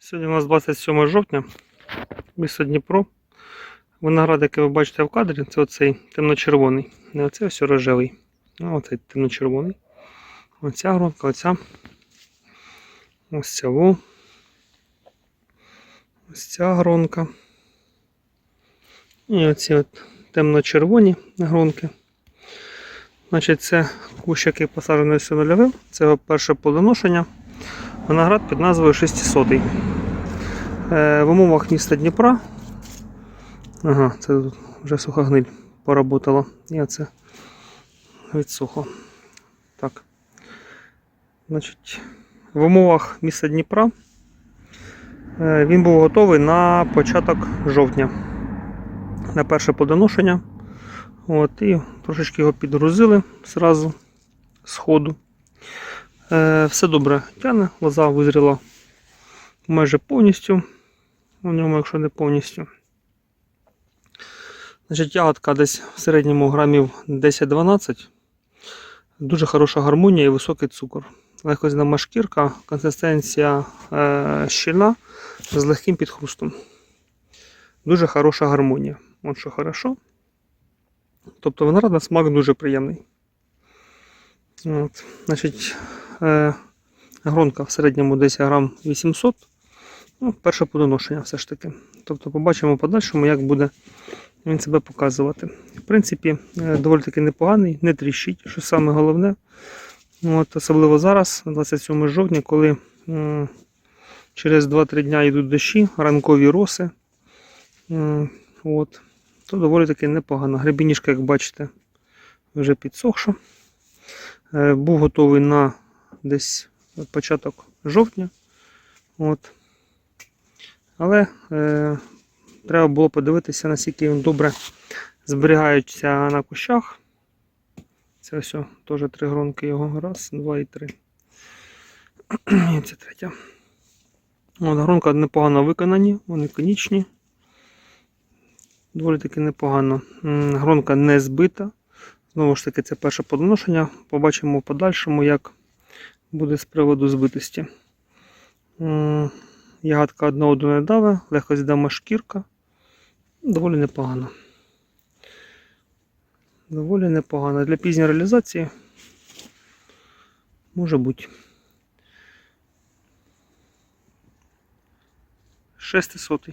Сьогодні у нас 27 жовтня, місто Дніпро. Виноград, який ви бачите в кадрі, це оцей темно-червоний. Не оцей ось рожевий, а оцей темно-червоний. Оця гронка, оця. Ось ця во. Ось ця гронка. І оці от темно-червоні гронки. Значить, це кущ, який посаджений синольовим. Це його перше плодоношення. Виноград під назвою 600. Е, в умовах міста Дніпра. Ага, це тут вже суха гниль поработала. І оце відсохло. Так. Значить, в умовах міста Дніпра е, він був готовий на початок жовтня. На перше плодоношення. От, і трошечки його підгрузили зразу з ходу. Е, все добре тягне, лоза визріла майже повністю. У ньому, якщо не повністю. Значить, ягодка десь в середньому грамів 10-12. Дуже хороша гармонія і високий цукор. Легкозняма шкірка, консистенція е, щільна з легким підхрустом. Дуже хороша гармонія. От що хорошо. Тобто виноград на смак дуже приємний. От. Значить, е, гронка в середньому десь грам 800. Ну, перше подоношення все ж таки. Тобто побачимо в подальшому, як буде він себе показувати. В принципі, е, доволі таки непоганий, не тріщить, що саме головне. От, особливо зараз, 27 жовтня, коли м, через 2-3 дня йдуть дощі, ранкові роси. М, От, то доволі таки непогано. Гребінішка, як бачите, вже підсохша. Е, Був готовий на десь початок жовтня. От. Але е, треба було подивитися, наскільки він добре зберігається на кущах. Це ось теж три гронки його. Раз, два і три. І це третя. От, гронка непогано виконані, вони конічні. Доволі таки непогано. Гронка не збита. Знову ж таки, це перше подоношення. Побачимо в подальшому, як буде з приводу збитості. Ягодка одна одну не даве, легко зідама шкірка. Доволі непогано. Доволі непогано. Для пізньої реалізації може бути. 600.